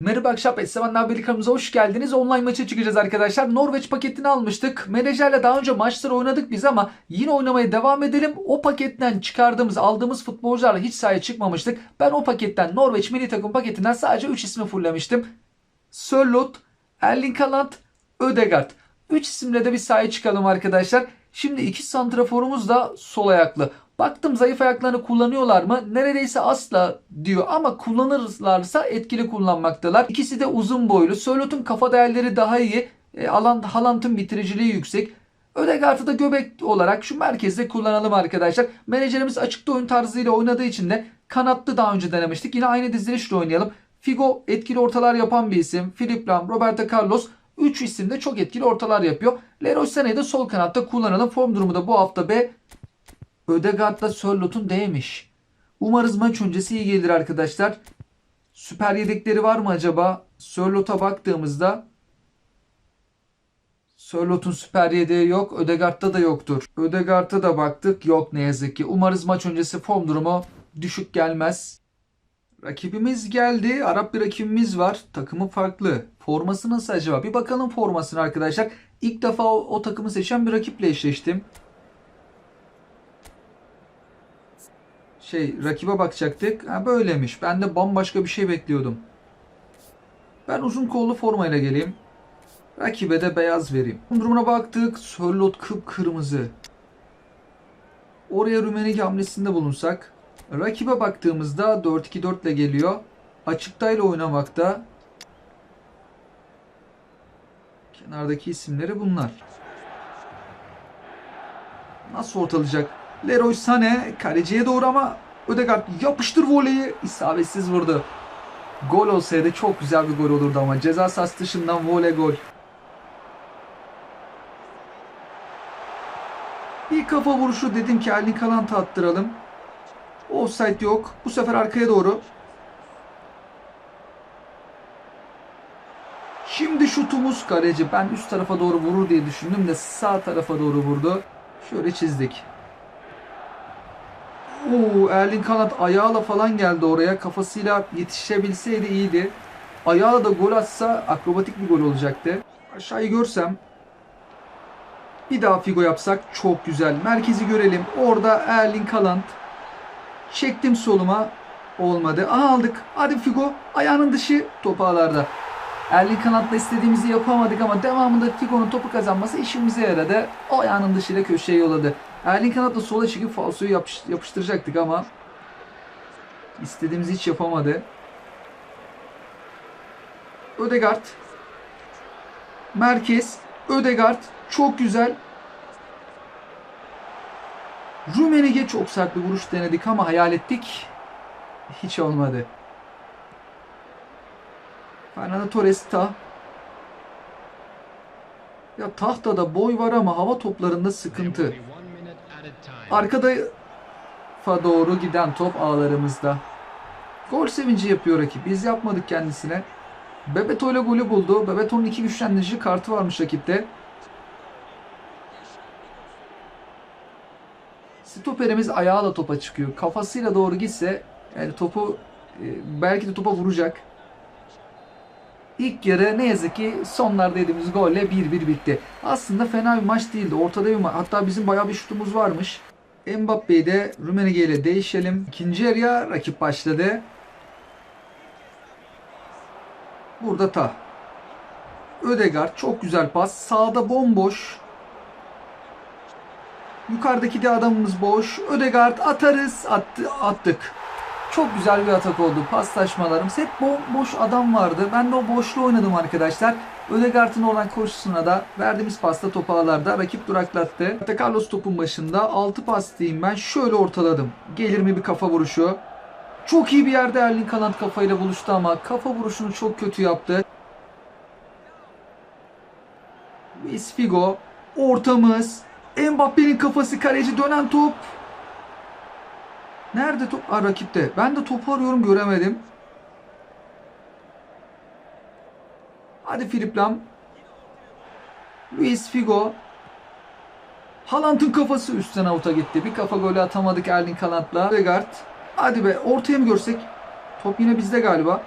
Merhaba akşam Birlik kanalımıza hoş geldiniz. Online maça çıkacağız arkadaşlar. Norveç paketini almıştık. Menajerle daha önce maçları oynadık biz ama yine oynamaya devam edelim. O paketten çıkardığımız, aldığımız futbolcularla hiç sahaya çıkmamıştık. Ben o paketten Norveç milli takım paketinden sadece 3 ismi fulllemiştim. Sörloth, Erling Haaland, Ödegaard. 3 isimle de bir sahaya çıkalım arkadaşlar. Şimdi iki santraforumuz da sol ayaklı. Baktım zayıf ayaklarını kullanıyorlar mı? Neredeyse asla diyor ama kullanırlarsa etkili kullanmaktalar. İkisi de uzun boylu. Sörloth'un kafa değerleri daha iyi. E, Alan, Haaland'ın bitiriciliği yüksek. Ödegaard'ı da göbek olarak şu merkezde kullanalım arkadaşlar. Menajerimiz açıkta oyun tarzıyla oynadığı için de kanatlı daha önce denemiştik. Yine aynı dizilişle oynayalım. Figo etkili ortalar yapan bir isim. Philip Lam, Roberto Carlos 3 isim de çok etkili ortalar yapıyor. Leroy Sané'yi de sol kanatta kullanalım. Form durumu da bu hafta B. Ödegaard'la Sörloth'un D'ymiş. Umarız maç öncesi iyi gelir arkadaşlar. Süper yedekleri var mı acaba? Sörloth'a baktığımızda Sörloth'un süper yedeği yok. Ödegaard'da da yoktur. Ödegaard'a da baktık. Yok ne yazık ki. Umarız maç öncesi form durumu düşük gelmez. Rakibimiz geldi. Arap bir rakibimiz var. Takımı farklı. Forması nasıl acaba? Bir bakalım formasına arkadaşlar. İlk defa o, o takımı seçen bir rakiple eşleştim. Şey rakibe bakacaktık. Ha böylemiş. Ben de bambaşka bir şey bekliyordum. Ben uzun kollu formayla geleyim. Rakibe de beyaz vereyim. Durumuna baktık. Sörlot kıpkırmızı. Oraya Rümenik hamlesinde bulunsak. Rakibe baktığımızda 4-2-4 ile geliyor. Açıktayla oynamakta. Kenardaki isimleri bunlar. Nasıl ortalayacak? Leroy Sané kaleciye doğru ama Ödegaard yapıştır voleyi isabetsiz vurdu. Gol olsaydı çok güzel bir gol olurdu ama ceza sahası dışından voley gol. Bir kafa vuruşu dedim ki Erling Haaland'a attıralım. Offside yok. Bu sefer arkaya doğru. Şimdi şutumuz kaleci. Ben üst tarafa doğru vurur diye düşündüm de sağ tarafa doğru vurdu. Şöyle çizdik. Oo, Erling Haaland ayağıyla falan geldi oraya. Kafasıyla yetişebilseydi iyiydi. Ayağıyla da gol atsa akrobatik bir gol olacaktı. Aşağıyı görsem bir daha Figo yapsak çok güzel. Merkezi görelim. Orada Erling Haaland. Çektim soluma. Olmadı. Aha aldık. Hadi Figo. Ayağının dışı top ağlarda. Erling Haaland'la istediğimizi yapamadık ama devamında Figo'nun topu kazanması işimize yaradı. O ayağının dışıyla köşeye yolladı. Erling Haaland'la sola çıkıp falsoyu yapış, yapıştıracaktık ama istediğimizi hiç yapamadı. Ödegaard. Merkez. Ödegaard. Çok güzel. Rumenige çok sert bir vuruş denedik ama hayal ettik. Hiç olmadı. Fernando Torres ta. Ya tahtada boy var ama hava toplarında sıkıntı. Arkada fa doğru giden top ağlarımızda. Gol sevinci yapıyor rakip. Biz yapmadık kendisine. Bebeto ile golü buldu. Bebeto'nun iki güçlendirici kartı varmış rakipte. Stoperimiz ayağıyla topa çıkıyor. Kafasıyla doğru gitse yani topu e, belki de topa vuracak. İlk yarı ne yazık ki sonlarda yediğimiz golle 1-1 bitti. Aslında fena bir maç değildi. Ortada bir maç. Hatta bizim bayağı bir şutumuz varmış. Mbappe'yi de Rumenige ile değişelim. İkinci yarıya rakip başladı. Burada ta. Ödegaard çok güzel pas. Sağda bomboş. Yukarıdaki de adamımız boş. Ödegaard atarız. Attı, attık. Çok güzel bir atak oldu. Paslaşmalarımız hep bomboş adam vardı. Ben de o boşluğu oynadım arkadaşlar. Ödegaard'ın olan koşusuna da verdiğimiz pasta topu ağlarda rakip duraklattı. Hatta Carlos topun başında 6 pas diyeyim ben. Şöyle ortaladım. Gelir mi bir kafa vuruşu? Çok iyi bir yerde Erling Haaland kafayla buluştu ama kafa vuruşunu çok kötü yaptı. Luis Figo. Ortamız. Mbappe'nin kafası kaleci dönen top. Nerede top? Aa, rakipte. Ben de topu arıyorum göremedim. Hadi Filip Lam. Luis Figo. Haaland'ın kafası üstten avuta gitti. Bir kafa golü atamadık Erling Haaland'la. Ödegaard. Hadi be ortaya mı görsek? Top yine bizde galiba.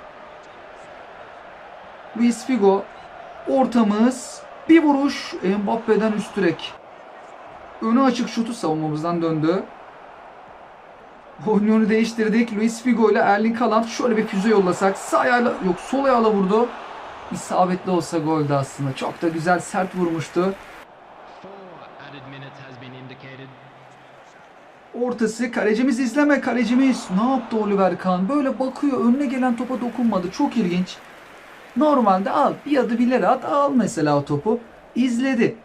Luis Figo. Ortamız. Bir vuruş. Mbappe'den üst direk. Önü açık şutu savunmamızdan döndü. Oyunu değiştirdik. Luis Figo ile Erling Haaland şöyle bir füze yollasak. Sağ ayağıyla yok sol ayağıyla vurdu. İsabetli olsa goldü aslında. Çok da güzel sert vurmuştu. Ortası kalecimiz izleme kalecimiz. Ne yaptı Oliver Kahn? Böyle bakıyor önüne gelen topa dokunmadı. Çok ilginç. Normalde al bir adı ileri at al mesela o topu. İzledi.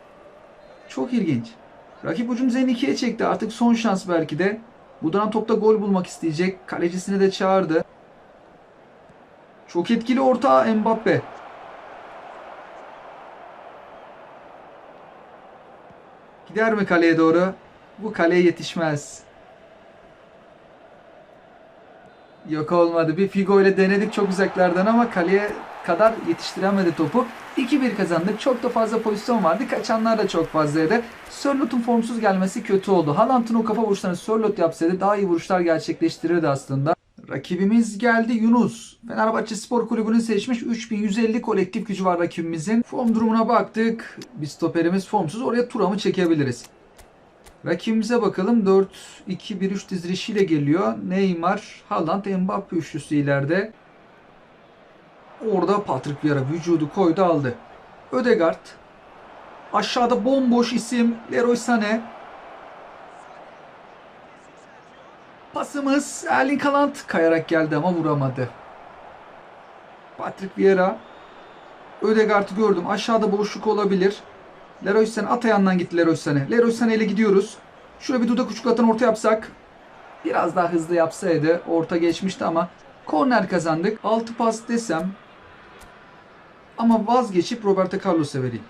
Çok ilginç. Rakip ucum Zen 2'ye çekti. Artık son şans belki de. Bu dönem topta gol bulmak isteyecek. Kalecisini de çağırdı. Çok etkili orta Mbappe. Gider mi kaleye doğru? Bu kaleye yetişmez. Yok olmadı. Bir Figo ile denedik çok uzaklardan ama kaleye kadar yetiştiremedi topu. 2-1 kazandık. Çok da fazla pozisyon vardı. Kaçanlar da çok fazlaydı. Sörlot'un formsuz gelmesi kötü oldu. Haaland'ın o kafa vuruşlarını Sörlot yapsaydı daha iyi vuruşlar gerçekleştirirdi aslında. Rakibimiz geldi Yunus. Fenerbahçe Spor Kulübü'nün seçmiş 3150 kolektif gücü var rakibimizin. Form durumuna baktık. Bir stoperimiz formsuz. Oraya Turam'ı çekebiliriz. Rakibimize bakalım. 4-2-1-3 dizilişiyle geliyor. Neymar, Haaland, Mbappe üçlüsü ileride. Orada Patrick Vieira vücudu koydu aldı. Ödegaard. Aşağıda bomboş isim Leroy Sané. Pasımız Erling Haaland kayarak geldi ama vuramadı. Patrick Vieira. Ödegaard'ı gördüm. Aşağıda boşluk olabilir. Leroy Sané at ayağından gitti Leroy Sané. Leroy Sané ile gidiyoruz. Şöyle bir dudak uçuklatan orta yapsak. Biraz daha hızlı yapsaydı orta geçmişti ama korner kazandık. 6 pas desem ama vazgeçip Roberto Carlos'a vereyim.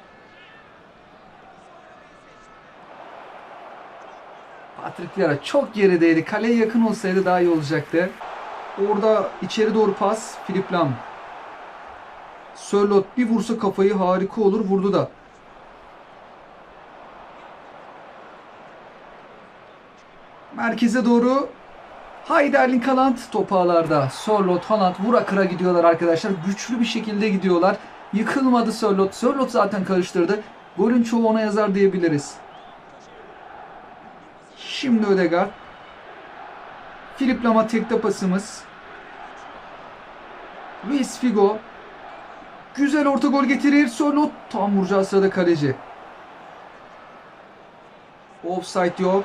Patrick Vieira çok gerideydi. Kaleye yakın olsaydı daha iyi olacaktı. Orada içeri doğru pas. Philip Lam. Sörlot bir vursa kafayı harika olur. Vurdu da. Merkeze doğru Haydi Erling Haaland topağlarda. Sörlot, Haaland vura kıra gidiyorlar arkadaşlar. Güçlü bir şekilde gidiyorlar. Yıkılmadı Sörlot. Sörlot zaten karıştırdı. Golün çoğu ona yazar diyebiliriz. Şimdi Ödegaard. Filip Lam'a tekte pasımız. Luis Figo. Güzel orta gol getirir. Sörlot tam vuracağı sırada kaleci. Offside yok.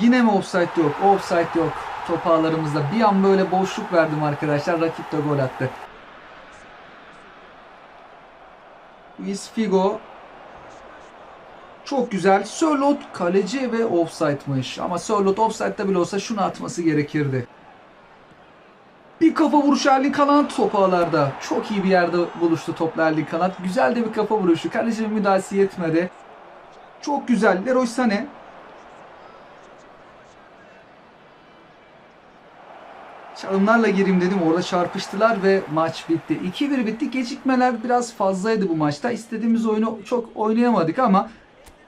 Yine mi offside yok? Offside yok. Top ağlarımızda. Bir an böyle boşluk verdim arkadaşlar. Rakip de gol attı. Luis Figo. Çok güzel. Sörlot kaleci ve offside'mış. Ama Sörlot offside'da bile olsa şunu atması gerekirdi. Bir kafa vuruşu Erling Haaland top ağlarda. Çok iyi bir yerde buluştu topla Erling Haaland. Güzel de bir kafa vuruşu. Kalecinin müdahalesi yetmedi. Çok güzel. Leroy Sané. Çalımlarla gireyim dedim. Orada çarpıştılar ve maç bitti. 2-1 bitti. Gecikmeler biraz fazlaydı bu maçta. İstediğimiz oyunu çok oynayamadık ama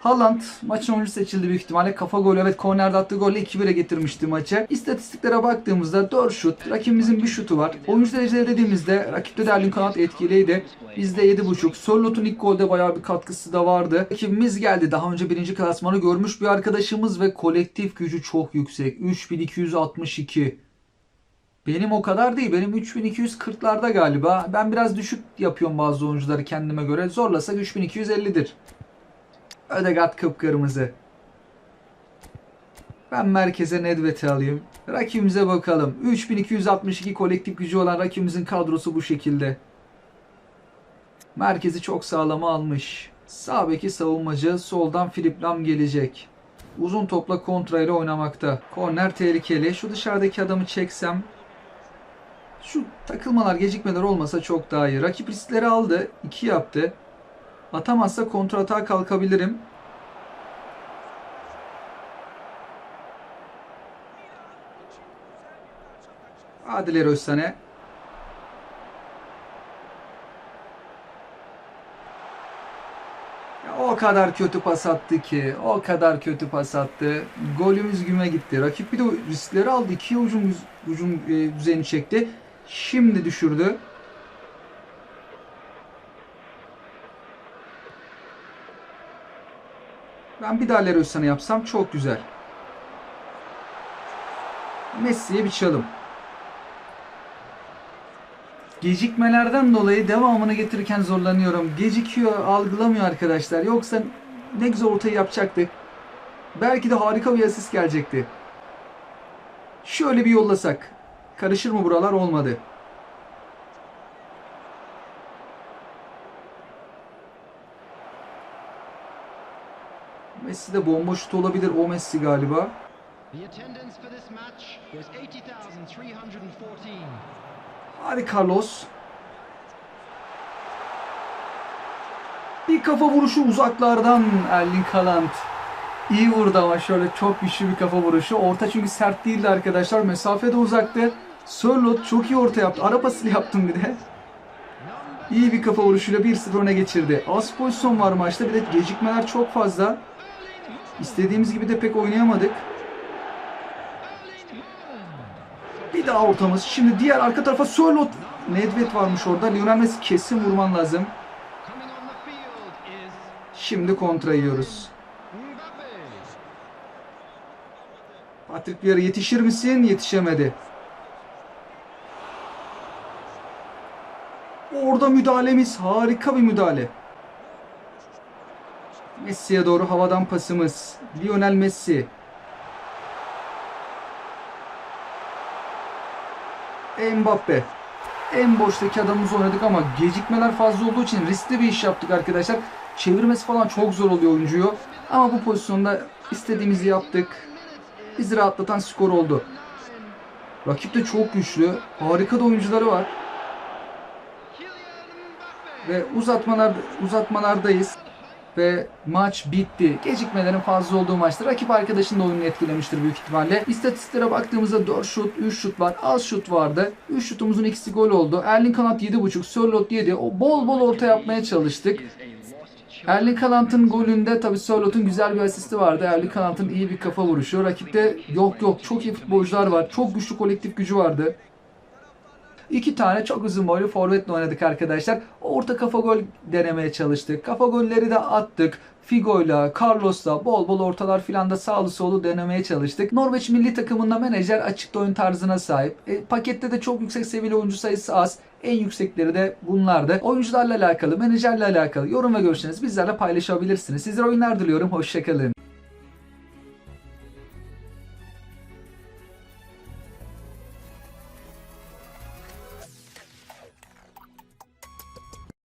Haaland maçın oyuncusu seçildi büyük ihtimalle. Kafa golü evet kornerde attığı golle 2-1'e getirmişti maçı. İstatistiklere baktığımızda 4 şut. Rakibimizin bir şutu var. Oyuncu dereceleri dediğimizde rakipte de Erling Haaland etkiliydi. Bizde 7.5. Sörlot'un ilk golde bayağı bir katkısı da vardı. Rakibimiz geldi. Daha önce birinci klasmanı görmüş bir arkadaşımız ve kolektif gücü çok yüksek. 3262. Benim o kadar değil. Benim 3240'larda galiba. Ben biraz düşük yapıyorum bazı oyuncuları kendime göre. Zorlasak 3250'dir. Ödegaard kıpkırmızı. Ben merkeze Nedved'i alayım. Rakibimize bakalım. 3262 kolektif gücü olan rakibimizin kadrosu bu şekilde. Merkezi çok sağlama almış. Sağ beki savunmacı. Soldan Filip Lam gelecek. Uzun topla kontra ile oynamakta. Korner tehlikeli. Şu dışarıdaki adamı çeksem şu takılmalar, gecikmeler olmasa çok daha iyi. Rakip riskleri aldı. 2 yaptı. Atamazsa kontratağa kalkabilirim. Adiler Özsane. O kadar kötü pas attı ki. O kadar kötü pas attı. Golümüz güme gitti. Rakip bir de riskleri aldı. İki ucum, ucum e, düzeni çekti. Şimdi düşürdü. Ben bir daha Leroy Sané yapsam çok güzel. Messi'ye bir çalım. Gecikmelerden dolayı devamını getirirken zorlanıyorum. Gecikiyor, algılamıyor arkadaşlar. Yoksa ne güzel ortayı yapacaktık. Belki de harika bir asist gelecekti. Şöyle bir yollasak. Karışır mı buralar? Olmadı. Messi de bomboş şut olabilir. O Messi galiba. The attendance for this match was 80,314. Hadi Carlos. Bir kafa vuruşu uzaklardan Erling Haaland. İyi vurdu ama şöyle çok güçlü bir kafa vuruşu. Orta çünkü sert değildi arkadaşlar. Mesafe de uzaktı. Sörlot çok iyi orta yaptı. Ara pasıyla yaptım bir de. İyi bir kafa vuruşuyla 1-0 öne geçirdi. Az pozisyon var maçta. Bir de gecikmeler çok fazla. İstediğimiz gibi de pek oynayamadık. Bir daha ortamız. Şimdi diğer arka tarafa Sörlot. Nedved varmış orada. Lionel Messi kesin vurman lazım. Şimdi kontra yiyoruz. Patrick Vieira yetişir misin? Yetişemedi. Orada müdahalemiz harika bir müdahale. Messi'ye doğru havadan pasımız. Lionel Messi. Mbappe. En boştaki adamımızı oynadık ama gecikmeler fazla olduğu için riskli bir iş yaptık arkadaşlar. Çevirmesi falan çok zor oluyor oyuncuyu. Ama bu pozisyonda istediğimizi yaptık. Bizi rahatlatan skor oldu. Rakip de çok güçlü. Harika da oyuncuları var. Ve uzatmalar uzatmalardayız. Ve maç bitti. Gecikmelerin fazla olduğu maçta rakip arkadaşın da oyunu etkilemiştir büyük ihtimalle. İstatistiklere baktığımızda 4 şut, 3 şut var. Az şut vardı. 3 şutumuzun ikisi gol oldu. Erling Haaland 7.5, Sörloth 7. O bol bol orta yapmaya çalıştık. Erling Haaland'ın golünde tabii Sörloth'un güzel bir asisti vardı. Erling Haaland'ın iyi bir kafa vuruşu. Rakipte yok yok çok iyi futbolcular var. Çok güçlü kolektif gücü vardı. İki tane çok uzun boylu forvetle oynadık arkadaşlar. Orta kafa gol denemeye çalıştık. Kafa golleri de attık. Figo'yla, Carlos'la bol bol ortalar filan da sağlı solu denemeye çalıştık. Norveç milli takımında menajer açık oyun tarzına sahip. E, pakette de çok yüksek seviyeli oyuncu sayısı az. En yüksekleri de bunlardı. Oyuncularla alakalı, menajerle alakalı yorum ve görüşlerinizi bizlerle paylaşabilirsiniz. Sizlere oyunlar diliyorum. Hoşçakalın.